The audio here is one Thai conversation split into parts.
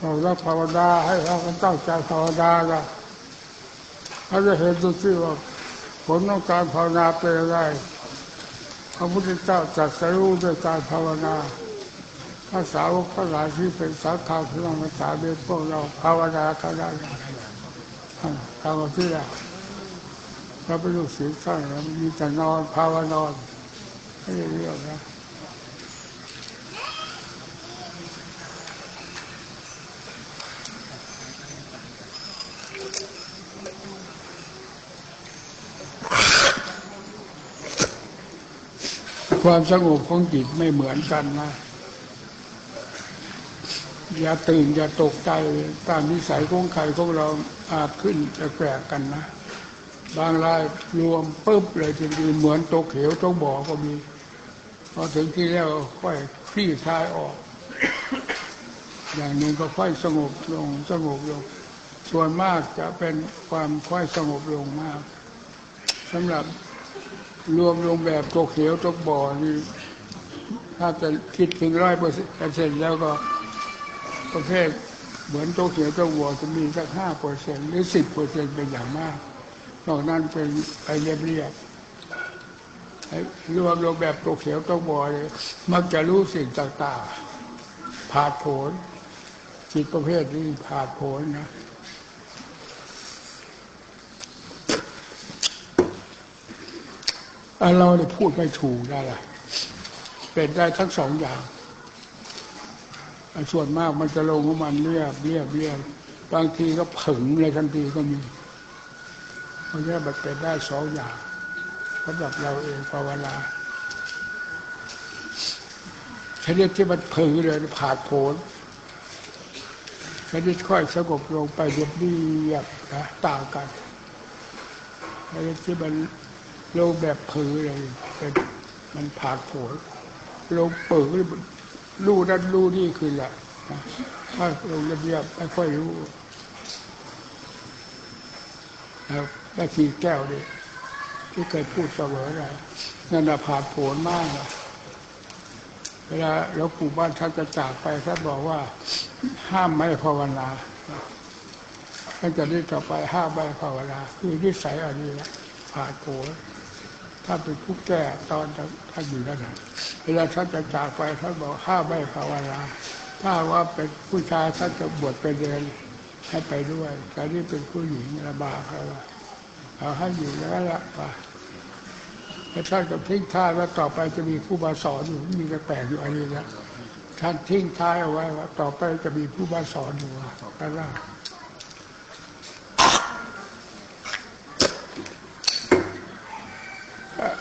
เราจะภาวนาให้เราตั้งใจภาวนาละเขาจะเห็นดูที่ว่าผลของการภาวนาเป็นอะไรพระพุทธเจ้าจัดสรู้ด้วยการภาวนาพระสาวกทั้งหลายที่เป็นสาวขาวที่เราภาษาเบพวกเราภาวนากันได้ทำที่ละเราไปดูสีข้างเรามีแต่นอนภาวนอนไม่ได้เรื่องนะ ความสงบของจิตไม่เหมือนกันนะ อย่าตื่นอย่าตกใจตามนิสัยของใครของเราอาจขึ้นแปลกกันนะ บางรายรวมปุ๊บเลยจริงๆเหมือนตกเหวตกบ่อก็มี พอถึงที่แล้วค่อยคลี่คลายออก อย่างหนึ่งก็ค่อยสงบลงสงบลง ส่วนมากจะเป็นความค่อยสงบลงมากสำหรับ รวมลงแบบตกเหวตกบ่อนี่ถ้าจะคิดถึงร้อยเปอร์เซ็นต์แล้วก็ประเภทเหมือนตกเหวตกบ่อจะมีสักห้าเปอร์เซ็นต์หรือสิบเปอร์เซ็นต์เป็นอย่างมากนอกนั้นเป็นไปเรียบเรียบรวมลงแบบตกเหวตกบ่อเลยมักจะรู้สิ่งต่างๆผ่าดโผนจิตประเภทนี้ผ่าดโผนนะ อะ เราเนี่ยพูดไม่ถูกได้ละเป็นได้ทั้งสองอย่างส่วนมากมันจะลงของมันเรียบเรียบเรียบบางทีก็ผึ่งเลยทันทีก็มีเพราะนั้มันเป็นได้สองอย่างสำหรับเราเองภาวนาชนิดที่มันผึ่งเลยผ่าดโผนชนิดค่อยสงบลงไปเรียบเรียบนะต่างกันชนิดที่มัน ลงแบบผือเลยเป็นมันผ่าโผลลงเปิดรู้นั่นรู้นี่คือแหละถ้าลงระเบียบไม่ค่อยรู้แล้วแม่ทีแก้วดิที่เคยพูดเสมอเลยนั่นนะผ่าโผลมากนะเวลาหลวปู่บ้านท่านจะจากไปท่านบอกว่า ห้ามไม่ภาวนาท่านจะได้ต่อไปห้ามไม่ภาวนาคือนิสัยอันนี้แหละผ่าโผล ถ้าเป็นผู้แก่ตอนท่านอยู่นั่นนะเวลาท่านจะจากไปท่านบอกห้าไม่ภาวนาถ้าว่าเป็นผู้ชายท่านจะบวชไปเดินให้ไปด้วยแต่นี่เป็นผู้หญิงระบาเขาเอาให้อยู่แล้วละป่ะแล้วท่านก็ทิ้งท้ายว่าต่อไปจะมีผู้มาสอนอยู่มีกระแปลกอยู่อันนี้นะท่านทิ้งท้ายเอาไว้ว่าต่อไปจะมีผู้มาสอนอยู่ก็ล่า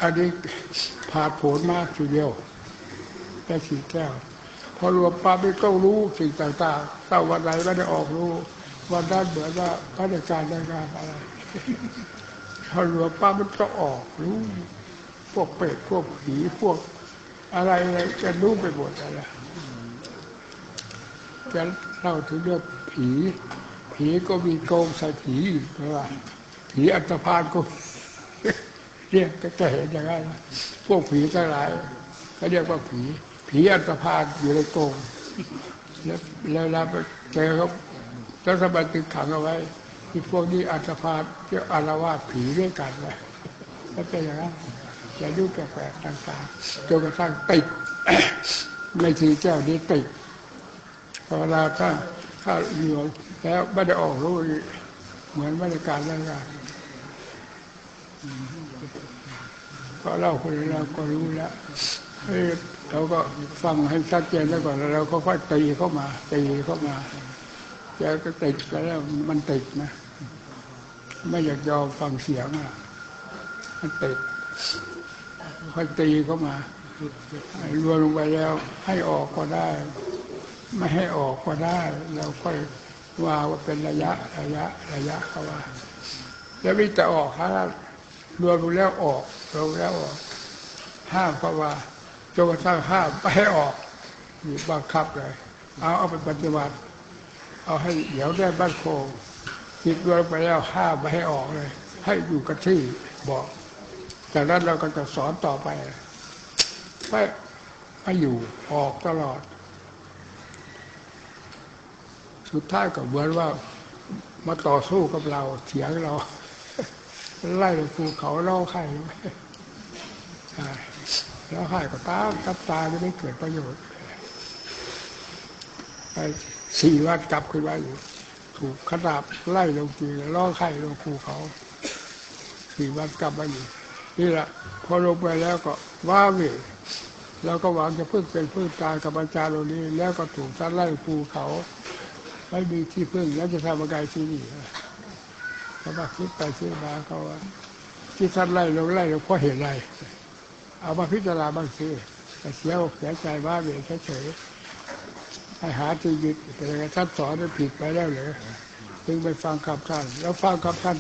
อันนี้ผ่าดโผลมากทีเดียวแค่สีแก้ว พอรวมปั๊บนี่ก็รู้สิ่งต่างๆถ้าวันไหนไม่ได้ออกรู้ วันนั้นเหมือนว่าพระราชการได้งานอะไรพอรวมปั๊บมันก็ออกรู้พวกเป็ดพวกผีพวกอะไรอะไรจะรู้ไปหมดอะไรจะเล่าถึงเรื่องผี ผีก็มีโกงใส่ผีเพราะว่าผีอัตรพานก็ เรียกก็เห็นอย่างนั้นพวกผีทั้งหลายก็เรียกว่าผี ผีอันตรพานอยู่ในโกงแล้วแล้วเราไปเจอเขาแล้วสบายตึงขังเอาไว้ที่พวกนี้อันตรพานเรียกอารวาสผีด้วยกันเลยแล้วเป็นอย่างนั้นอย่าดูแปลกๆต่างๆจนกระทั่งติดไม่ถือแก้วนี้ติดพอเวลาถ้าถ้าเหลือแล้วไม่ได้ออกรู้เหมือนไม่ได้การเรื่องงานก็เล่าคนเราก็รู้แล้วเราก็ฟังให้ชัดเจนแล้วก่อนแล้วเราก็ค่อยตีเข้ามาตีเข้ามาแกก็ติดแล้วมันติดนะ ไม่อยากยอมฟังเสียงอะมันติดค่อยตีเข้ามารวมลงไปแล้ว ให้ออกก็ได้ ไม่ให้ออกก็ได้เราค่อยว่าว่าเป็นระยะระยะระยะเขาว่า แล้ววิจะออกฮะ รวมแล้วออกรวมแล้วออก ห้ามเพราะว่าจนกระทั่งห้ามไม่ให้ออกมีบังคับเลย เอาเอาไปปฏิบัติ เอาให้เดี๋ยวได้บ้านโคงคิดรวมไปแล้วห้ามไม่ให้ออกเลย ให้อยู่กับที่บอก จากนั้นเราก็จะสอนต่อไปไม่ไม่อยู่ออกตลอด สุดท้ายก็เหมือนว่ามาต่อสู้กับเราเถียงเรา ไล่ภูเขาเล่าไข่แล้วไข่ก็ตามตับตาจะไม่เกิดประโยชน์ไปสี่วันกลับขึ้นมาอยู่ถูกขนาบไล่ลงจีล่อไข่ลงภูเขาสี่วันกลับมาอยู่นี่แหละพอลงไปแล้วก็ว่าเวแล้วก็หวังจะพึ่งเป็นพึ่งตายกับอาจารย์เหล่านี้ แล้วก็ถูกซัดไล่ภูเขา ไม่มีที่พึ่งแล้วจะทำอะไรที่นี่ เขาบอกคิดไปคิดมาเขาว่าที่ซัดไล่ลงไล่ลงเพราะเหตุไร เอามาพิจารณาบางทีแต่เสียอกเสียใจว่าเวเฉยๆให้หาที่ยึดแต่ท่านสอนมันผิดไปแล้วเหรอจึงไปฟังคำท่าน แล้วฟังคำท่าน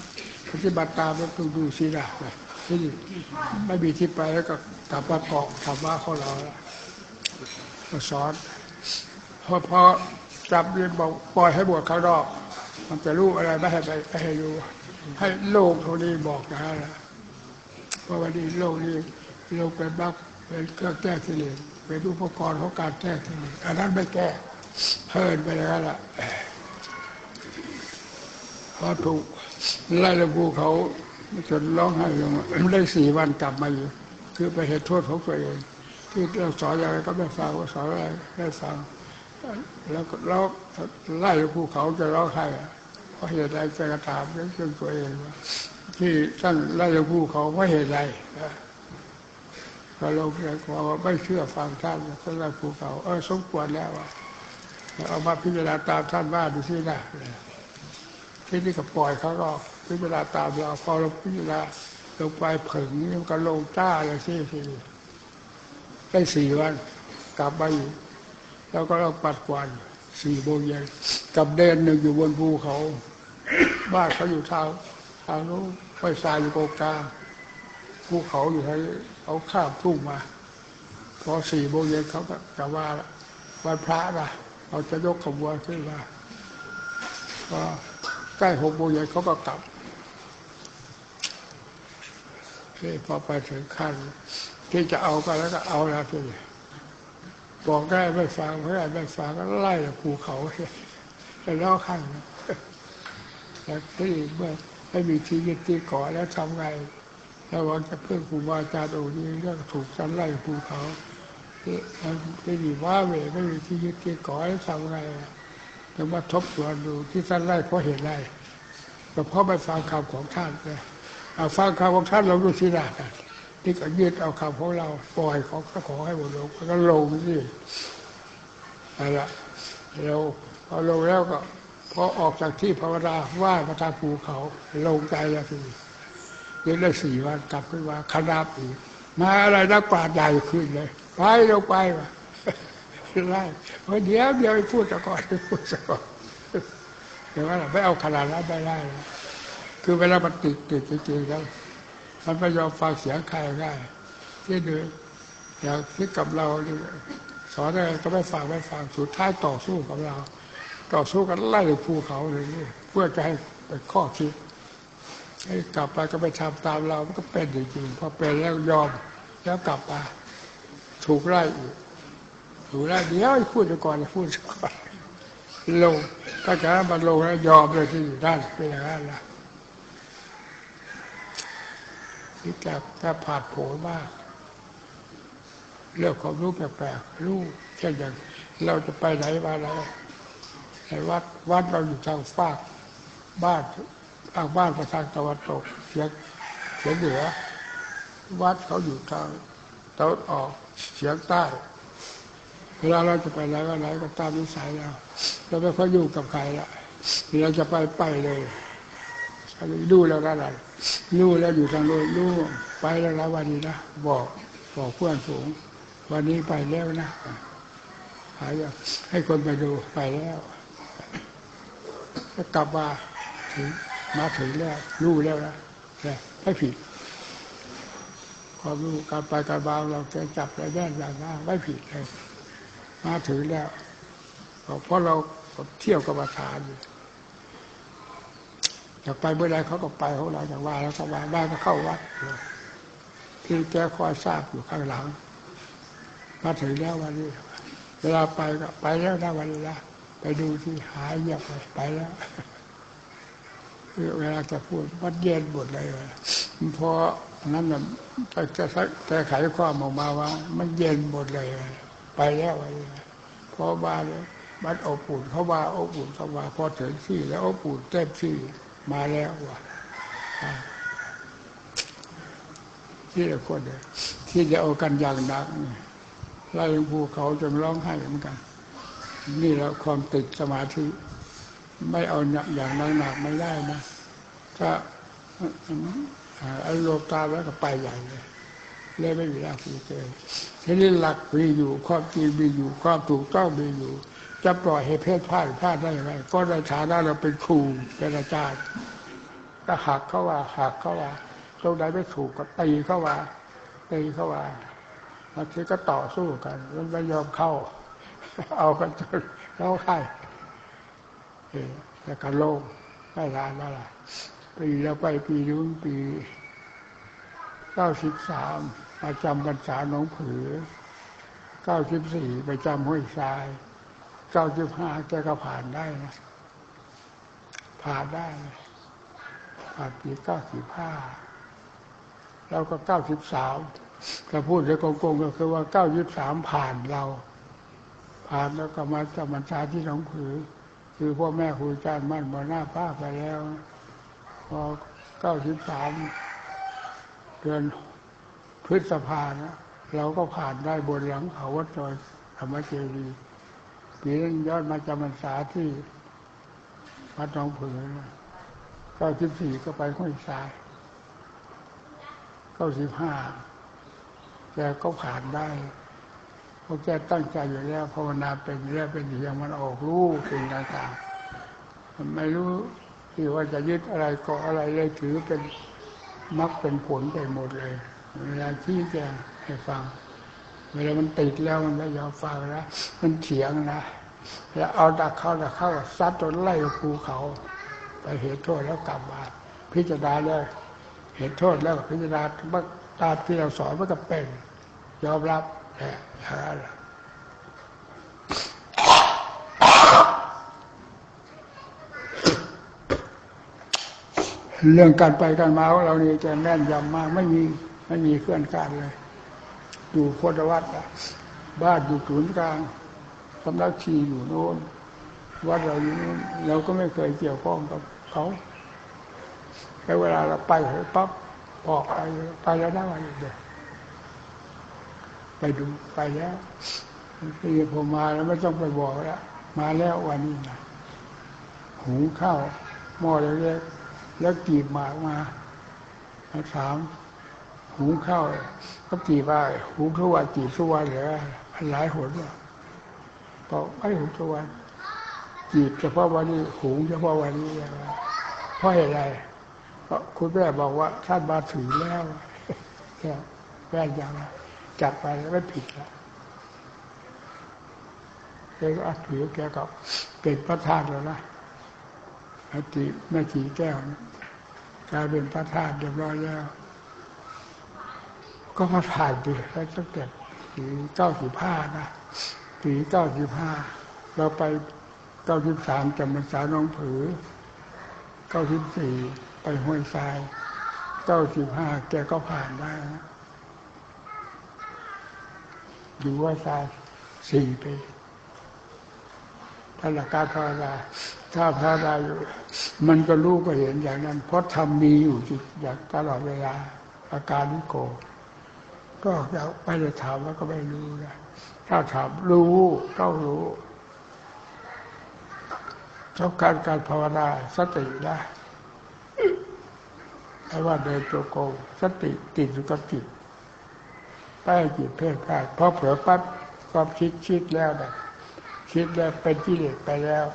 ปฏิบัติตามแล้วต้องดูสินะที่ไม่มีที่ไปแล้วก็กลับมาเกาะธรรมะของเราแล้วสอนพอพอจับเรียนบอกปล่อยให้บวชข้างนอก มันจะรู้อะไรไม่ให้ไปไม่ให้รู้ให้โลกตรงนี้บอกนะฮะเพราะวันนี้โลกนี้โลกเป็นบักเป็นเครื่องแก้กิเลสเป็นอุปกรณ์ของการแก้กิเลสอันนั้นไม่แก้เพิ่นไปแล้วล่ะพอถูกไล่ระบูเขาจนร้องไห้ลงได้สี่วันกลับมาอยู่ คือไปเห็นโทษของตัวเองที่เราสอนอะไรก็ไม่ฟังว่าสอนอะไรไม่ฟังแล้วแล้วไล่ภูเขาจะร้องไห้ เพราะเหตุใดจะกระทำเรื่องตัวเองว่าที่ท่านไล่ภูเขาเพราะเหตุใดก็ลงเลยว่าไม่เชื่อฟังท่านก็ไล่ภูเขาเออสมควรแล้วเอามาพิจารณาตามท่านว่าดูสินะที่นี่ก็ปล่อยเขาก็พิจารณาตามเราพอเราพิจารณาลงไปผึ่งนี่ก็ลงจ้าเลยสิสิได้สี่วัน กลับมาอยู่แล้วก็เราปัดกวาด สี่โมงเย็นกับเดนหนึ่งอยู่บนภูเขา บ้านเขาอยู่ทางทางนู้นไฟทรายอยู่ตรงกลางภูเขาอยู่ทางเขาข้ามทุ่งมา พอสี่โมงเย็นเขาก็จะว่าวันพระนะเราจะยกขบวนขึ้นมาก็ใกล้หกโมงเย็นเขาก็กลับที่พอไปถึงขั้นที่จะเอาก็แล้วก็เอาแล้วที บอกได้ไม่ฟังไม่ได้ไม่ฟังก็ไล่ภูเขาไปล้อข้างแต่ที่เมื่อไม่มีที่ยึดที่เกาะแล้วทำไงแล้ววันจะเพื่อนครูบาอาจารย์โอ้นี้ก็ถูกสันไล่ภูเขาที่ไม่มีว่าเวไม่มีที่ยึดที่เกาะแล้วทำไงถึงมาทบทวนดูที่ท่านไล่เพราะเหตุไรก็เพราะไปฟังคำของท่านเลยเอาฟังคำของท่านเราดูสิละกัน ที่ก็ยึดเอาคำของเรา ปล่อยของขอให้หมดลงก็ลงนี่อะไรละเราพอลงแล้วก็พอออกจากที่ภาวนาว่าพระทางภูเขาลงใจแล้วทีนี้ได้สี่วันกลับขึ้นมาคณะอีกมาอะไรนักปราชญ์ใหญ่ขึ้นเลยไปลงไปวะไล่เดี๋ยวเดี๋ยวพูดก่อนพูดก่อนเดี๋ยวว่าไม่เอาขนาดนั้นไม่ได้คือเวลามันติดติดจริงๆแล้ว มันไม่ยอมฟังเสียงใครง่ายที่เดินอย่างที่กับเราสอนอะไรก็ไม่ฟังไม่ฟังสุดท้ายต่อสู้กับเรา ต่อสู้กันไล่ภูเขาเลยเพื่อจะให้เป็นข้อคิดให้กลับไปก็ไปทำตามเรามันก็เป็นจริงๆพอเป็นแล้วยอมแล้วกลับมาถูกไล่อีกถูกไล่เดี๋ยวพูดก่อนพูดก่อนลงก็จะมันลงแล้วยอมเลยที่อยู่ด้านเป็นอย่างนั้นละ ที่จะจะผ่าดโผมากเรื่องความรู้แปลกๆรู้เช่นอย่างเราจะไปไหนมาไหนในวัดวัดเราอยู่ทางฟากบ้านทางบ้านไปทางตะวันตกเฉียงเฉียงเหนือ วัดเขาอยู่ทางตะวันออกเฉียงใต้เวลาเราจะไปไหนมาไหนก็ตามนิสัยเราเราไม่ค่อยอยู่กับใครละเราจะไปไปเลย ดูแล้วนั่นแหละรู้แล้วอยู่ทางโน้นรู้ไปแล้วนะวันนี้นะบอกบอกเพื่อนสูง วันนี้ไปแล้วนะหายให้คนไปดูไปแล้วก็กลับมาถึงมาถึงแล้วรู้แล้วนะแต่ไม่ผิดความรู้การไปการบาเราจะจับและแน่นอย่างนั้นไม่ผิดเลยมาถึงแล้วเพราะเราเที่ยวกับประธานอยู่ อยากไปเมื่อไรเขาก็ไปของเราอยางว่าแล้วสบายได้ก็เข้าวัดที่แกคอยทราบอยู่ข้างหลังมาถึงแล้ววันนี้ เวลาไปก็ไปแล้วนะวันนี้นะไปดูที่หายเงียบไปไปแล้วเวลาจะพูดมันเย็นหมดเลยพราะนั้นน่ะจะจะไขความออกมาว่า มันเย็นหมดเลย ไปแล้วไปพอมาเลยมันอบอุ่นเขาว่าอบอุ่นเขาว่าพอถึงที่แล้วอบอุ่นเต็มที่ มาแล้วว่ะที่ละคนเนี่ยที่จะเอากันอย่างหนักนี่ไล่ภูเขาจนร้องไห้เหมือนกัน นี่แล้วความติดสมาธิ ไม่เอาอย่างหนักๆไม่ได้นะถ้าอารมณ์ตาแล้วก็ไปใหญ่เลยเลยไม่มีรากที่เจอทีนี้หลักมีอยู่ความจริงมีอยู่ความถูกต้องมีอยู่ จะปล่อยให้เพศพลาดพลาดได้ยังไงก็ในฐานะเราเป็นครูเป็นอาจารย์ก็หักเขาว่าหักเขาว่าตรงไหนไม่ถูกก็ตีเขาว่าตีเขาว่าบางทีก็ต่อสู้กันมันไม่ยอมเข้า เอากันจนเข้าไข่แล้วก็โล่งไม่รานอะไรปีแล้วไปปีนู้นปีเก้าสิบสามมาจำพรรษาหนองผือเก้าสิบสี่ไปจำห้วยทราย เก้าสิบห้าแกก็ผ่านได้นะ ผ่านได้ผ่านปีเก้าสิบห้าเราก็เก้าสิบสามถ้าพูดในกงๆก็คือว่าเก้าสิบสามผ่านเรา ผ่านแล้วก็มาจำพรรษาที่หนองผือ คือพ่อแม่ครูอาจารย์มั่นมาหน้าป้าไปแล้ว พอเก้าสิบสามเดือนพฤษภานะเราก็ผ่านได้บนหลังเขาวัดจอยธรรมเจดี ปีนั้นยอดมาจำพรรษาที่วัดหนองผือเก้าสิบสี่ก็ไปห้วยทรายเก้าสิบห้าแกก็ผ่านได้เพราะแกตั้งใจอยู่แล้วภาวนาเป็นเรื่องเป็นอย่างมันออกรู้สิ่งต่างๆมันไม่รู้ที่ว่าจะยึดอะไรก็อะไรเลยถือเป็นมรรคเป็นผลไปหมดเลยเวลาที่แกให้ฟัง เวลามันติดแล้วมันไม่ยอมฟังแล้วมันเถียงนะแล้วเอาดักเข้าดักเข้าซัดจนไล่ภูเขา ไปเหตุโทษแล้วกลับมาพิจารณาเลยเห็นโทษแล้วพิจารณาตามที่เราสอนมันก็เป็น ยอมรับแหละอย่างนั้นเรื่องการไปการมาของเรานี่จะแน่นยำมากไม่มีไม่มีเคลื่อนการเลย อยู่โพธวัดบ้านอยู่ศูนย์กลางสำนักชีอยู่โน้นวัดเราอยู่นู้นเราก็ไม่เคยเกี่ยวข้องกับเขาแต่เวลาเราไปปั๊บออกไปไปแล้วได้เดียวไปดูไปแล้วที่ผมมาแล้วไม่ต้องไปบอกแล้วมาแล้ววันนี้นะหุงข้าวหม้อเล็กๆแล้วกีบหมากมาถาม หุงข้าวก็กีบว่าหุงทุกวันกีบทุกวันเหรอหลายหนว่าบอกไม่หุงทุกวันกีบเฉพาะวันนี้หุงเฉพาะวันนี้เพราะอะไรเพราะคุณแม่บอกว่าท่านมาถึงแล้วแค่แม่ยังจัดไปไม่ผิดแล้วแกก็อัดถือแกก็เป็นพระธาตุแล้วนะอาติแม่จีแก้วกลายเป็นพระธาตุเรียบร้อยแล้ว ก็มาผ่านปีแล้วตั้งแต่ปีเก้าสิบห้านะปีเก้าสิบห้าเราไปเก้าสิบสามจำพรรษาน้องผือเก้าสิบสี่ไปห้วยทรายเก้าสิบห้าแกก็ผ่านได้นะอยู่ว่าทรายสี่ปีถ้าหลักการภาวนาถ้าภาวนาอยู่ มันก็รู้ก็เห็นอย่างนั้น เพราะทำมีอยู่จิตอย่างตลอดเวลาอาการนิโก ก็จะไปจะถามแล้วก็ไม่รู้นะถ้าถามรู้ต้องรู้ต้องการการภาวนาสติได้ไม่ว่าเดินตัวโกงสติติดอยู่กับจิตใต้จิตเพ่พลาดพอเผลอปั๊บความคิดคิดแล้วนะคิดแล้วเป็นกิเลสไปแล้ว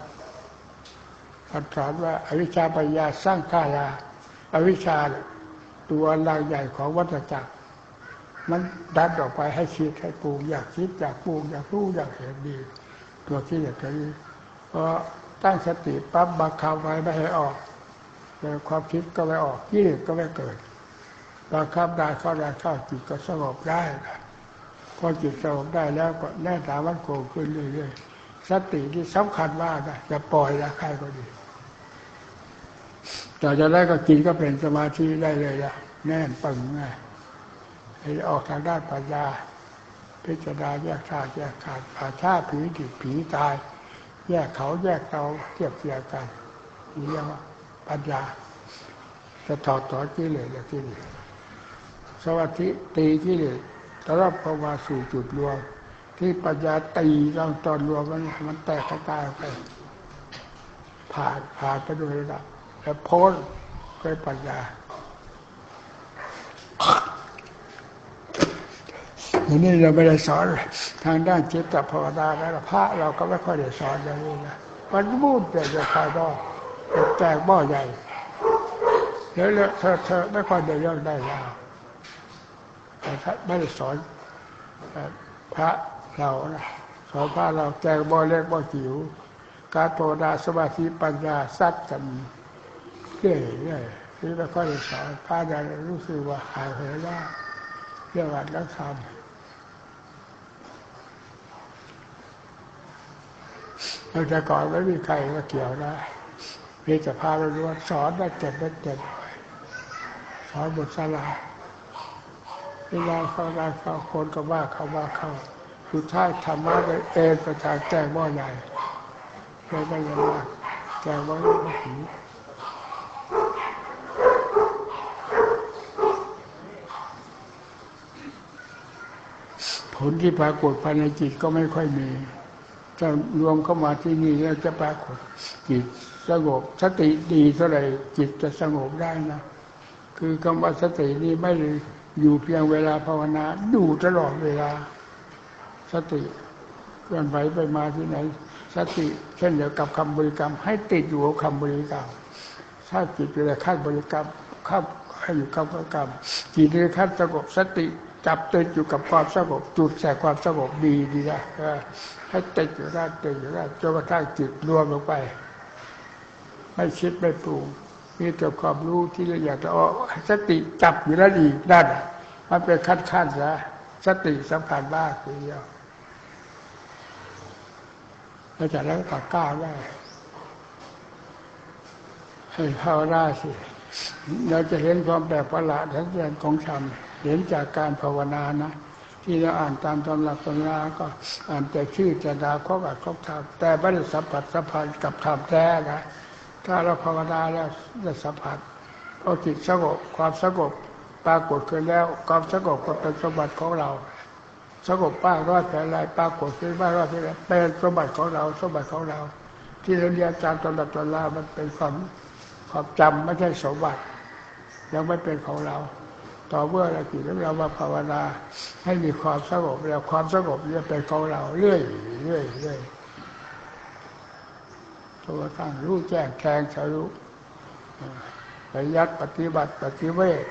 ท่านสอนว่าอวิชชาปัญญาสร้างข้าลาอวิชชาตัวลางใหญ่ของวัฏจักร มันดันออกไปให้คิดให้ปรุงอยากคิดอยากปรุงอยากรู้อยากเห็นดี ตัวกิเลสตัวนี้พอตั้งสติปั๊บบังคับไว้ไม่ให้ออกความคิดก็ไม่ออกกิเลสก็ไม่เกิดบังคับได้เข้าได้เข้าจิตก็สงบได้พอจิตสงบได้แล้วก็แน่ตาวันโกขึ้นเรื่อยๆสติที่สำคัญมากนะจะปล่อยละใครก็ดีแต่จะได้ก็กินก็เป็นสมาธิได้เลยละแน่นปึงไง ห้ออกทางด้านปัญญา พิจารณาแยกธาตุแยกขาดป่าชาผีดิบผีตาย แยกเขาแยกเราเทียบเทียบกันนี่เรียกว่าปัญญาจะถอดถอนกิเลสจากกิเลสสวัสดิตีกิเลสตลอดเข้ามาสู่จุดรวม ที่ปัญญาตีเราตอนรวมมันมันแตกกระจายไปผ่านผ่านไปโดยระดับแล้วพ้นด้วยปัญญา อย่างนี้เราไม่ได้สอนทางด้านจิตภาวนาแล้วพระเราก็ไม่ค่อยได้สอนอย่างนี้นะมันมูดแต่จะภายนอกแตกบ่อใหญ่แล้วเธอเธอไม่ค่อยได้เรื่องได้ราวแต่ไม่ได้สอนพระเรานะสอนพระเราแจกบ่อเล็กบ่อจิ๋วการภาวนาสมาธิปัญญาซัดกันเรื่อยเรื่อยที่ไม่ค่อยได้สอนพระจะรู้สึกว่าหายไปแล้วเรื่องอัดแล้ วทำแต่ก่อนไม่มีใครมาเกี่ยวนะมีแต่พาเราดูว่าสอนได้เจ็บได้เจ็บสอนบทสลาเวลาเขาได้เขาคนก็ว่าเขาว่าเขาสุดท้ายธรรมะเลยเอ็นประทางแจ้งบ่อใหญ่ไม่ได้ยังมากแจ้งบ่อใหญ่ไม่ถึงผลที่ปรากฏภายในจิตก็ไม่ค่อยมี ถ้ารวมเข้ามาที่นี่แล้วจะปรากฏจิตสงบสติดีเท่าไรจิตจะสงบได้นะ คือคำว่าสตินี้ไม่ได้อยู่เพียงเวลาภาวนาดูตลอดเวลา สติเคลื่อนไหวไปมาที่ไหน สติเช่นเดียวกับคำบริกรรม ให้ติดอยู่กับคำบริกรรม ถ้าจิตอยู่ในขั้นบริกรรมเข้าให้อยู่กับบริกรรมจิตในขั้นสงบสติ จับติดอยู่กับความสงบจุดแสกความสงบดีดีนะให้ติดอยู่ได้ติดอยู่ได้จนกระทั่งจิตรวมลงไป ไม่คิดไม่ปรุงมีแต่ความรู้ที่ละเอียดอ๋อสติจับอยู่แล้วดีนั่นมันเป็นขั้นขั้นนะสติสำคัญมากทีเดียวแล้วจากนั้นก็กล้าได้ให้ภาวนาสิเราจะเห็นความแปลกประหลาดทั้งเรื่องของธรรม เห็นจากการภาวนานะ ที่เราอ่านตามตำรับตำราก็อ่านแต่ชื่อจะดาข้อแบบข้อธรรมแต่ไม่ได้สัมผัสสัมพันธ์กับธรรมแท้นะถ้าเราภาวนาแล้วได้สัมผัสพอจิตสงบความสงบปรากฏขึ้นแล้ว ความสงบก็เป็นสมบัติของเราสงบป้ารอดแผลลายปรากฏขึ้นบ้ารอดแผลเป็นสมบัติของเราสมบัติของเรา ที่เราเรียนตามตำรับตำรามันเป็นความความจำไม่ใช่สมบัติยังไม่เป็นของเรา ต่อเมื่อเราจิตเรามาภาวนา ให้มีความสงบแล้วความสงบจะเป็นของเราเรื่อยเรื่อยเรื่อยตัวตั้งรู้แจ้งแทงทะลุปยัดปฏิบัติปฏิเวท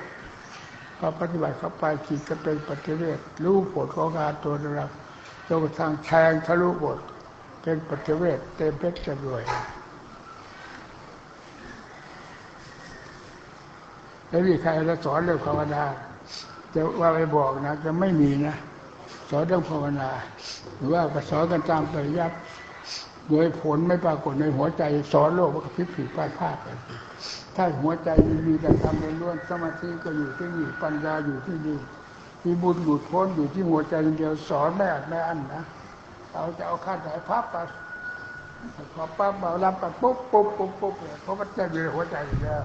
พอปฏิบัติเข้าไปจิตก็เป็นปฏิเวทรู้ผลของงานตัวเราจนกระทั่งแทงทะลุบทเป็นปฏิเวทเต็มเพชรจะรวย แล้วมีใครจะสอนเรื่องภาวนาจะว่าไปบอกนะจะไม่มีนะสอนเรื่องภาวนา หรือว่าสอนกันตามปริยัติโดยผลไม่ปรากฏในหัวใจสอนโลกมันก็พิผิดพลาดพลาดไปถ้าหัวใจมีแต่ทำล้วนสมาธิก็อยู่ที่นี่ปัญญาอยู่ที่นี่มีบุญหลุดพ้นอยู่ที่หัวใจเดียวสอนไม่อัดไม่อั้นนะเราจะเอาขั้นไหนพับไปพอปั๊บเรารับไปปุ๊บปุ๊บปุ๊บปุ๊บเพราะมันจะอยู่ในหัวใจเดียว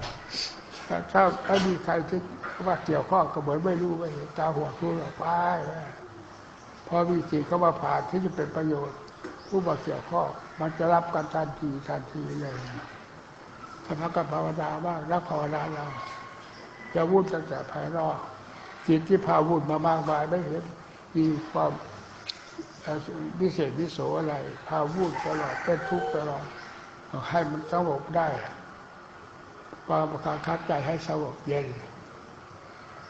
ถ้าถ้ามีใครที่ว่าเกี่ยวข้องก็เหมือนไม่รู้ไม่เห็นตาหัวทุกข์ไปพอมีสิ่งเข้ามาผ่านที่จะเป็นประโยชน์ ผู้มาเกี่ยวข้องมันจะรับกันทันทีทันทีเลยถ้ากับภาวนาบ้างรักภาวนาเราจะวุ่นตั้งแต่ภายนอกจิตที่พาวุ่นมามากมายไม่เห็นมีความวิเศษวิโสอะไร พาวุ่นตลอดเป็นทุกข์ตลอดให้มันสงบได้ ความประคับคับใจให้สงบเย็น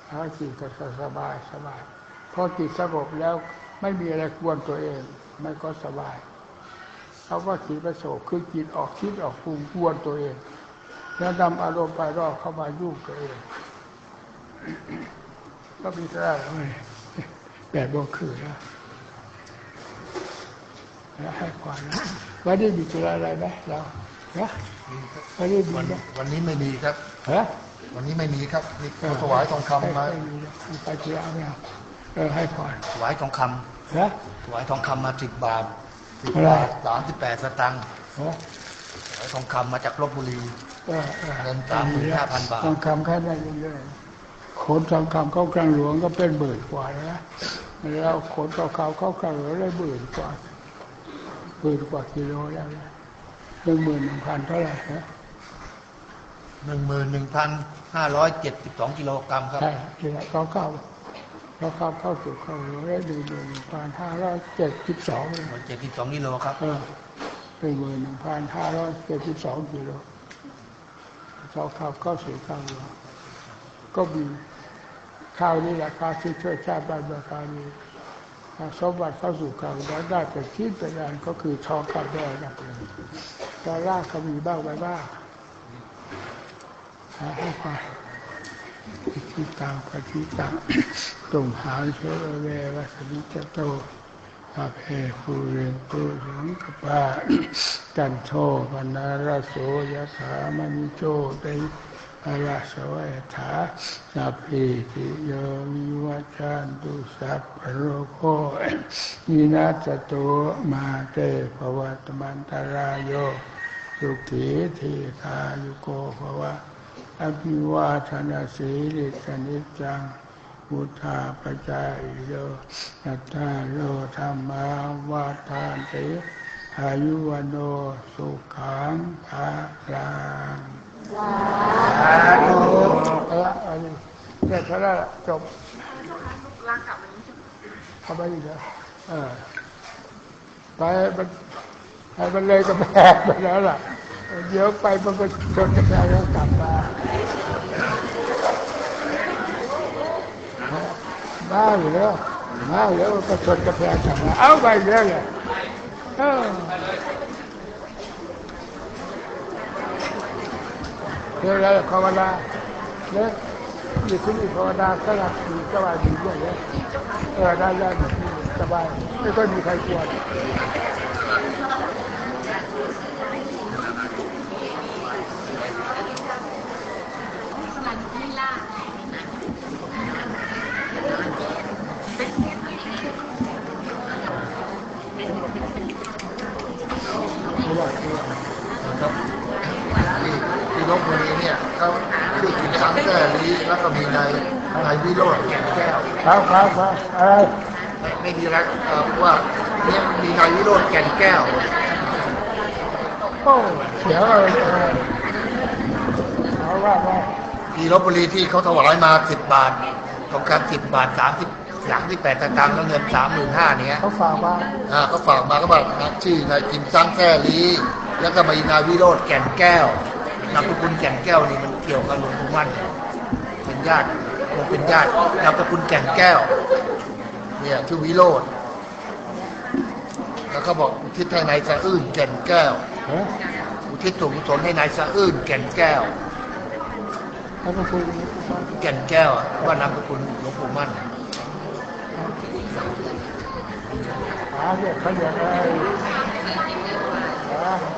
แล้วจิตก็สบายสบายพอจิตสงบแล้วไม่มีอะไรกวนตัวเอง มันก็สบายเขาว่าขีประโสคือจิตออกคิดออกปรุงกวนตัวเอง แล้วนำอารมณ์ไปรอบเข้ามายุ่งตัวเองก็มีแต่แบบโมคือนะแล้วให้ก่อนนะวันนี้มีธุระอะไรไหมเรา ฮะวันนี้มีวันไหมวันนี้ไม่มีครับ ฮะวันนี้ไม่มีครับนี่เขาถวายทองคำมาไมีไปธุระไม่เอาเออให้ก่อนถวายทองคำฮะถวายทองคำมาสิบบาทสิบอะไร บาทสามสิบแปดสตังค์ฮะถวายทองคำมาจากลบบุรี เออออเงิน35,000บาท ทองคำแค่นั้นเองขนทองคำเข้ากลางหลวงก็เป็นหมื่นกว่าแล้วนะแล้วขนทองคำเข้ากลางหลวงได้หมื่นกว่าหมื่นกว่ากิโลแล้วนะ หนึ่งหมื่นหนึ่งพันเท่าไหร่ฮะหนึ่งหมื่นหนึ่งพันห้าร้อยเจ็ดสิบสองกิโลกรัมครับ ใช่ที่ละเขาเข้าเขาเข้าเข้าสู่เข้าหลวงได้หนึ่งหมื่นหนึ่งพันห้าร้อยเจ็ดสิบสองเจ็ดสิบสองกิโลครับเออหนึ่งหมื่นหนึ่งพันห้าร้อยเจ็ดสิบสองกิโลเขาเข้าเข้าสู่เข้าหลวงก็มีข้าวนี่แหละข้าวที่ช่วยชาติบ้านเมืองการนี้ สมบัติเข้าสู่เข้าแล้วได้แต่คิดแต่งานก็คือทองคำแดงนะดอลลาร์ก็มีบ้างไปบ้างหาให้ไปทิตังปฏิตังตุมหาเชลเววัสมิจโตอาเพภูเรนตุสังกปาจันโทปนาราโสยถามณิโชติ อาสวะถาสัพพิติโยวิวัจจันตุสัพพโรโควินาศโตมาเตภวัตมันตรายโยสุขีทีคายุโกภวะอภิวาทนาสีริสนิจังมุทธาปจายโยนัตตาโลธรรมาวาทานติอายุวันโนสุขังภาลัง เอาละอันนี้เสร็จแล้วจบทำไมอีกเหรอเออไปมันให้มันเลยกระแพงไปแล้วล่ะ เดี๋ยวไปมันก็ชนกระแพงแล้วกลับมาบ้าอยู่แล้วบ้าอยู่แล้วก็ชนกระแพงกลับมา เอาไปเยอะเลย เออเรื่องอะไรภาวนาเนี่ยอยู่ที่นี่ภาวนาสลับดีสบายดีด้วยเนี่ยเออได้ได้แบบนี้สบายไม่ค่อยมีใครกลัวนครับ ลบบุรีเนี่ยเขาชื่อกินสังแก่ลีแล้วก็มีนายนายวิโรจน์แก่นแก้วครับครับครับอะไรไม่ไม่มีอะไรเอ่อว่าเนี่ยมีนายวิโรจน์แก่นแก้วโอ้เสียงอะไรเออเอาว่าว่าที่ลบบุรีที่เขาถวายมาสิบบาททองคำสิบบาทสามสิบสามที่แปดสตางค์แล้วเงินสามหมื่นห้าเนี้ยเขาฝากมาอ่าเขาฝากมาก็บอกนะชื่อนายกิมซังแก้ลีแล้วก็มีนายวิโรธแก่นแก้ว นามสกุลแก่นแก้วนี่มันเกี่ยวกับหลวงปู่มั่น เป็นญาติคงเป็นญาตินามสกุลแก่นแก้ว เนี่ยชื่อวิโรธแล้วก็บอกอุทิศให้นายสะอื้นแก่นแก้วอุทิศส่วนกุศลให้นายสะอื้นแก่นแก้วเขาก็คุนแก่นแก้วว่านามสกุลหลวงปู่มั่นหาเนี่ยเขาอยากได้